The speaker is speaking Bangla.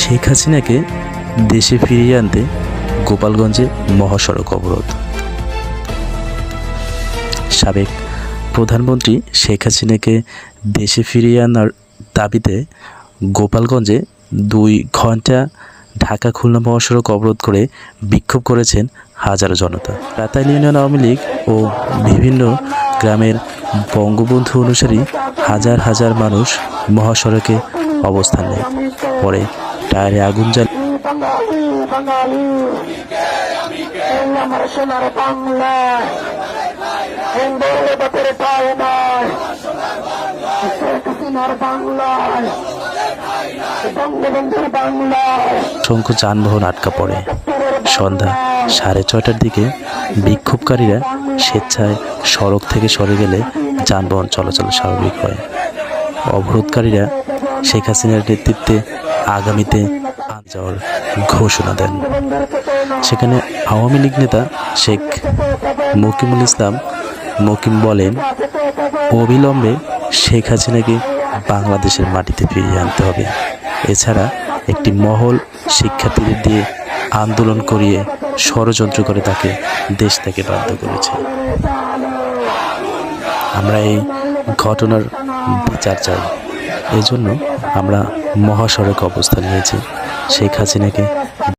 শেখ হাসিনাকে দেশে ফিরিয়ে আনতে গোপালগঞ্জে মহাসড়ক অবরোধ। সাবেক প্রধানমন্ত্রী শেখ হাসিনাকে দেশে ফিরিয়ে আনার দাবিতে গোপালগঞ্জে দুই ঘণ্টা ঢাকা খুলনা মহাসড়ক অবরোধ করে বিক্ষোভ করেছেন হাজারো জনতা। রাতাইল ইউনিয়ন আওয়ামী লীগ ও বিভিন্ন গ্রামের বঙ্গবন্ধু অনুসারী হাজার হাজার মানুষ মহাসড়কে অবস্থান নেয়। পরে টায়ারে আগুন জ্বাল অসংখ্য যানবাহন আটকা পড়ে। সন্ধ্যা সাড়ে ছয়টার দিকে বিক্ষোভকারীরা স্বেচ্ছায় সড়ক থেকে সরে গেলে যানবাহন চলাচল স্বাভাবিক হয়। অবরোধকারীরা শেখ হাসিনার নেতৃত্বে আগামীতে যাওয়ার ঘোষণা দেন। সেখানে আওয়ামী লীগ নেতা শেখ মকিমুল ইসলাম মকিম বলেন, অবিলম্বে শেখ হাসিনাকে বাংলাদেশের মাটিতে ফিরিয়ে আনতে হবে। এছাড়া একটি মহল শিক্ষার্থীদের দিয়ে আন্দোলন করিয়ে ষড়যন্ত্র করে তাকে দেশ থেকে বাধ্য করেছে। আমরা এই ঘটনার বিচার চাই। এজন্য আমরা মহাসড়ক অবস্থান নিয়েছি। শেখ হাসিনাকে